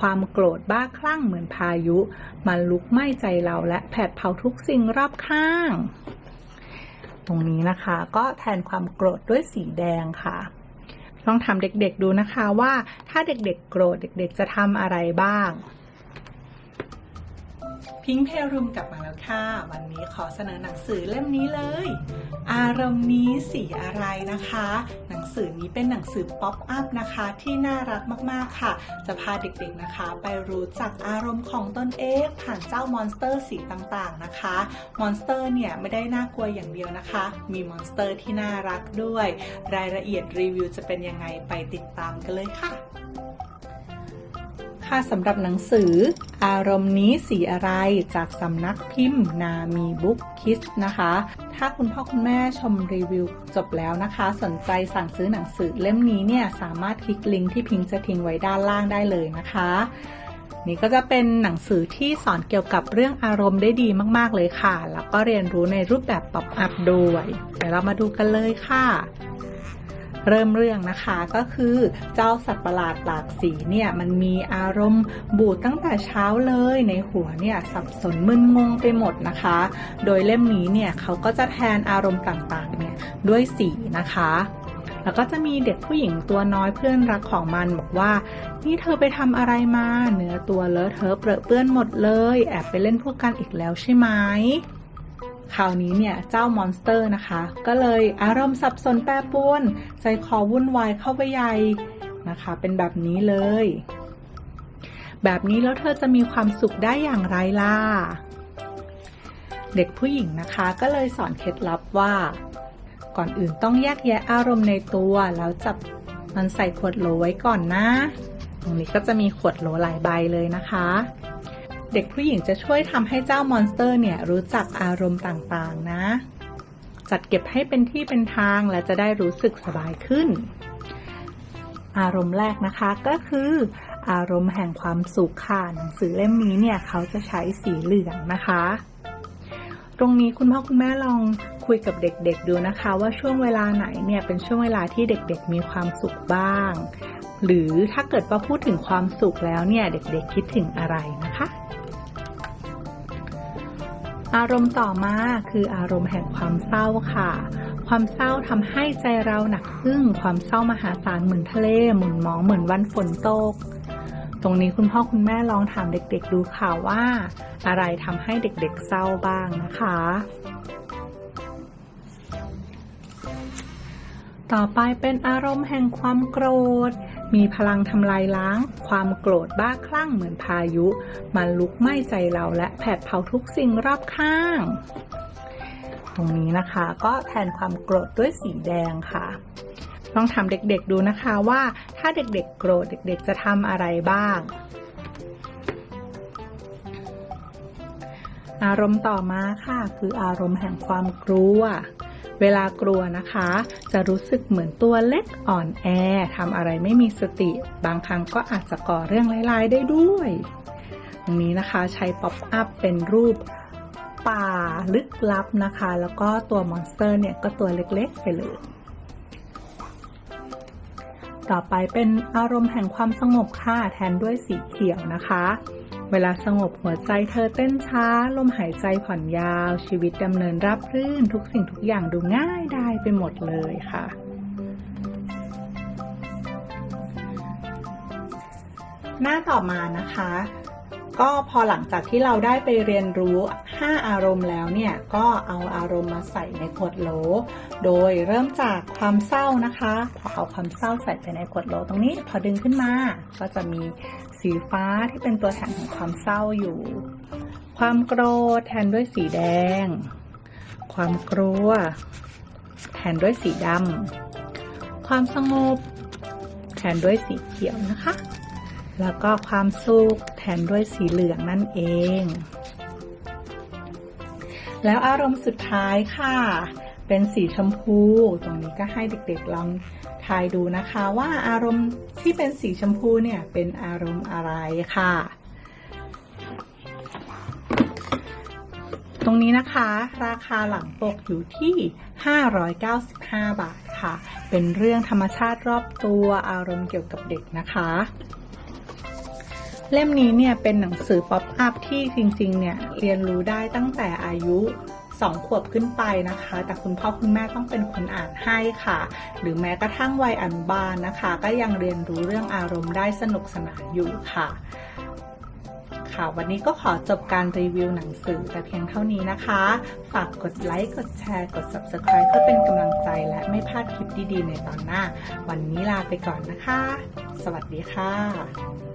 ความโกรธบ้าคลั่งเหมือนพายุ มันลุกไหม้ใจเราและแผดเผาทุกสิ่งรอบข้าง ตรงนี้นะคะ ก็แทนความโกรธด้วยสีแดงค่ะลองทำเด็กๆดูนะคะว่าถ้าเด็กๆโกรธเด็กๆจะทำอะไรบ้าง พิงเพรุมกลับมาแล้วค่ะ วันนี้ขอเสนอหนังสือเล่มนี้เลย อารมณ์นี้สีอะไรนะคะ หนังสือนี้เป็นหนังสือป๊อปอัพนะคะที่น่ารักมากๆค่ะ จะพาเด็กๆนะคะ ไปรู้จักอารมณ์ของตนเองผ่านเจ้ามอนสเตอร์สีต่างๆนะคะ มอนสเตอร์เนี่ยไม่ได้น่ากลัวอย่างเดียวนะคะ มีมอนสเตอร์ที่น่ารักด้วย รายละเอียดรีวิวจะเป็นยังไงไปติดตามกันเลยค่ะ ค่ะสำหรับหนังสือ อารมณ์นี้สีอะไรจากสำนักพิมพ์นามีบุ๊กคิสนะคะ ถ้าคุณพ่อคุณแม่ชมรีวิวจบแล้วนะคะ สนใจสั่งซื้อหนังสือเล่มนี้เนี่ยสามารถคลิกลิงก์ที่พิงจะทิ้งไว้ด้านล่างได้เลยนะคะนี่ก็จะเป็นหนังสือที่สอนเกี่ยวกับเรื่องอารมณ์ได้ดีมาก ๆ เลยค่ะ แล้วก็เรียนรู้ในรูปแบบป๊อปอัพด้วย เดี๋ยวเรามาดูกันเลยค่ะ เริ่มเรื่องนะคะก็คือเจ้าสัตว์ประหลาดหลากสีเนี่ยมันมีอารมณ์บูดตั้งแต่เช้าเลยในหัวเนี่ยสับสนมึนงงไปหมดนะคะ โดยเล่มนี้เนี่ยเขาก็จะแทนอารมณ์ต่างๆเนี่ยด้วยสีนะคะแล้วก็จะมีเด็กผู้หญิงตัวน้อยเพื่อนรักของมันบอกว่า นี่เธอไปทำอะไรมา เนื้อตัวเลอะเทอะเปรอะเปื้อนหมดเลย แอบไปเล่นพวกกันอีกแล้วใช่ไหม คราวนี้เนี่ยเจ้ามอนสเตอร์นะคะ ก็เลยอารมณ์สับสนแปรปรวน ใจคอวุ่นวายเข้าไปใหญ่นะคะ เป็นแบบนี้เลย แบบนี้แล้วเธอจะมีความสุขได้อย่างไรล่ะ เด็กผู้หญิงนะคะก็เลยสอนเคล็ดลับว่า ก่อนอื่นต้องแยกแยะอารมณ์ในตัว แล้วจับมันใส่ขวดโหลไว้ก่อนนะ ตรงนี้ก็จะมีขวดโหลหลายใบเลยนะคะ เด็กผู้หญิงจะช่วยทำให้เจ้ามอนสเตอร์เนี่ยรู้จักอารมณ์ต่างๆนะ จัดเก็บให้เป็นที่เป็นทางและจะได้รู้สึกสบายขึ้น อารมณ์แรกนะคะก็คือ อารมณ์แห่งความสุขค่ะหนังสือเล่มนี้เนี่ยเขาจะใช้สีเหลืองนะคะ ตรงนี้คุณพ่อคุณแม่ลองคุยกับเด็กๆดูนะคะ ว่าช่วงเวลาไหนเนี่ยเป็นช่วงเวลาที่เด็กๆมีความสุขบ้าง หรือถ้าเกิดว่าพูดถึงความสุขแล้วเนี่ยเด็กๆคิดถึงอะไรนะคะ อารมณ์ต่อมาคืออารมณ์แห่งความเศร้าค่ะ ความเศร้าทำให้ใจเราหนักอึ้ง ความเศร้ามหาศาลเหมือนทะเลหมุนมองเหมือนวันฝนตก ตรงนี้คุณพ่อคุณแม่ลองถามเด็กๆดูค่ะว่า อะไรทำให้เด็กๆเศร้าบ้างนะคะ ต่อไปเป็นอารมณ์แห่งความโกรธ มีพลังทำลายล้าง ความโกรธบ้าคลั่งเหมือนพายุ มันลุกไหม้ใจเราและแผดเผาทุกสิ่งรอบข้าง ตรงนี้นะคะก็แทนความโกรธด้วยสีแดงค่ะลองถามเด็กๆดูนะคะว่าถ้าเด็กๆ โกรธเด็ก ๆ จะทำอะไรบ้าง อารมณ์ต่อมาค่ะ คืออารมณ์แห่งความกลัว เวลากลัวนะคะ จะรู้สึกเหมือนตัวเล็กอ่อนแอทำอะไรไม่มีสติ บางครั้งก็อาจจะก่อเรื่องร้ายๆได้ด้วย ตรงนี้นะคะใช้ป๊อปอัพเป็นรูปป่าลึกลับนะคะ แล้วก็ตัวมอนสเตอร์เนี่ยก็ตัวเล็กๆไปเลย ต่อไปเป็นอารมณ์แห่งความสงบค่ะแทนด้วยสีเขียวนะคะ เวลาสงบหัวใจเธอเต้นช้า ลมหายใจผ่อนยาว ชีวิตดำเนินราบรื่น ทุกสิ่งทุกอย่างดูง่ายได้ไปหมดเลยค่ะหน้าต่อมานะคะ ก็พอหลังจากที่เราได้ไปเรียนรู้ 5 อารมณ์แล้วเนี่ยก็เอาอารมณ์มาใส่ในขวดโหล โดยเริ่มจากความเศร้านะคะพอเอาความเศร้าใส่ไปในขวดโหลตรงนี้พอดึงขึ้นมา ก็จะมีสีฟ้าที่เป็นตัวแทนของความเศร้าอยู่ ความโกรธแทนด้วยสีแดง ความกลัว แทนด้วยสีดำความสงบ แทนด้วยสีเขียวนะคะ แล้วก็ความสุขแทนด้วยสีเหลืองนั่นเอง แล้วอารมณ์สุดท้ายค่ะ เป็นสีชมพู ตรงนี้ก็ให้เด็กๆลองทายดูนะคะว่าอารมณ์ที่เป็นสีชมพูเนี่ยเป็นอารมณ์อะไรค่ะ ตรงนี้นะคะ ราคาหลังปกอยู่ที่ 595 บาทค่ะ เป็นเรื่องธรรมชาติรอบตัวอารมณ์เกี่ยวกับเด็กนะคะ เล่มนี้เนี่ยเป็นหนังสือป๊อปอัพที่จริงๆ เนี่ยเรียนรู้ได้ตั้งแต่อายุ2ขวบขึ้นไปนะคะ แต่คุณพ่อคุณแม่ต้องเป็นคนอ่านให้ค่ะ หรือแม้กระทั่งวัยอนุบาลนะคะ ก็ยังเรียนรู้เรื่องอารมณ์ได้สนุกสนานอยู่ค่ะ ค่ะ วันนี้ก็ขอจบการรีวิวหนังสือแต่เพียงเท่านี้นะคะ ฝากกดไลค์ กดแชร์ กด Subscribe เพื่อเป็นกำลังใจและไม่พลาดคลิปดีๆ ในตอนหน้า วันนี้ลาไปก่อนนะคะ สวัสดีค่ะ